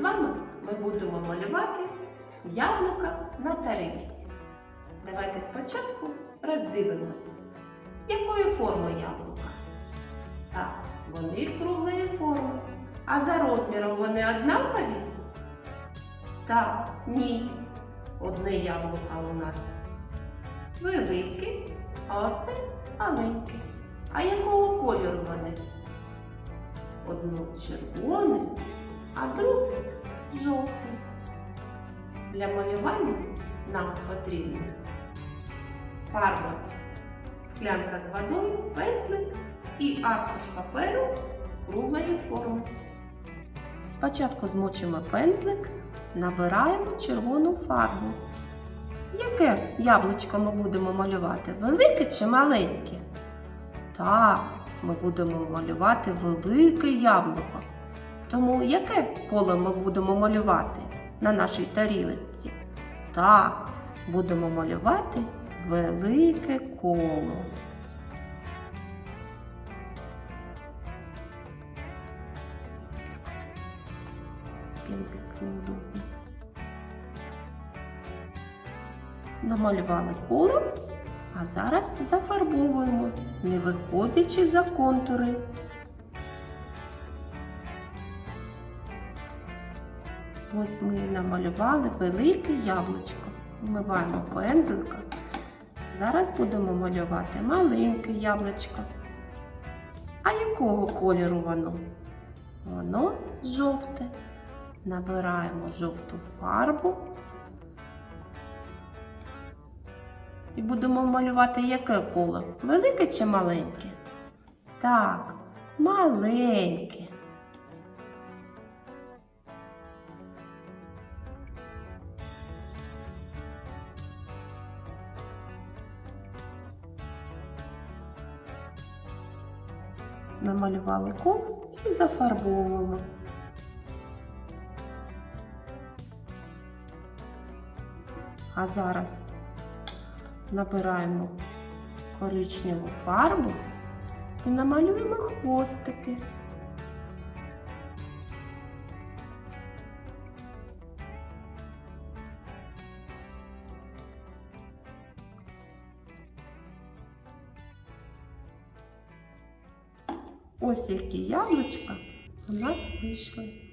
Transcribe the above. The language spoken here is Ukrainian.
вами ми будемо малювати яблука на тарілці. Давайте спочатку роздивимось, якої форми яблука. Так, вони круглої форми. А за розміром вони однакові? Так, ні. Одне яблука у нас велике, а одне маленьке. А якого кольору вони? Одно червоне, а друге жовте. Для малювання нам потрібна фарба, склянка з водою, пензлик і аркуш паперу круглої форми. Спочатку змочимо пензлик, набираємо червону фарбу. Яке яблучко ми будемо малювати? Велике чи маленьке? Так, ми будемо малювати велике яблуко. Тому яке коло ми будемо малювати на нашій тарілці? Так, будемо малювати велике коло. Намалювали коло, а зараз зафарбовуємо, не виходячи за контури. Ось ми намалювали велике яблучко. Вмиваємо пензлика. Зараз будемо малювати маленьке яблучко. А якого кольору воно? Воно жовте. Набираємо жовту фарбу. І будемо малювати яке коло? Велике чи маленьке? Так, маленьке. Намалювали коло і зафарбовували. А зараз набираємо коричневу фарбу і намалюємо хвостики. Ось які яблучка у нас вийшли.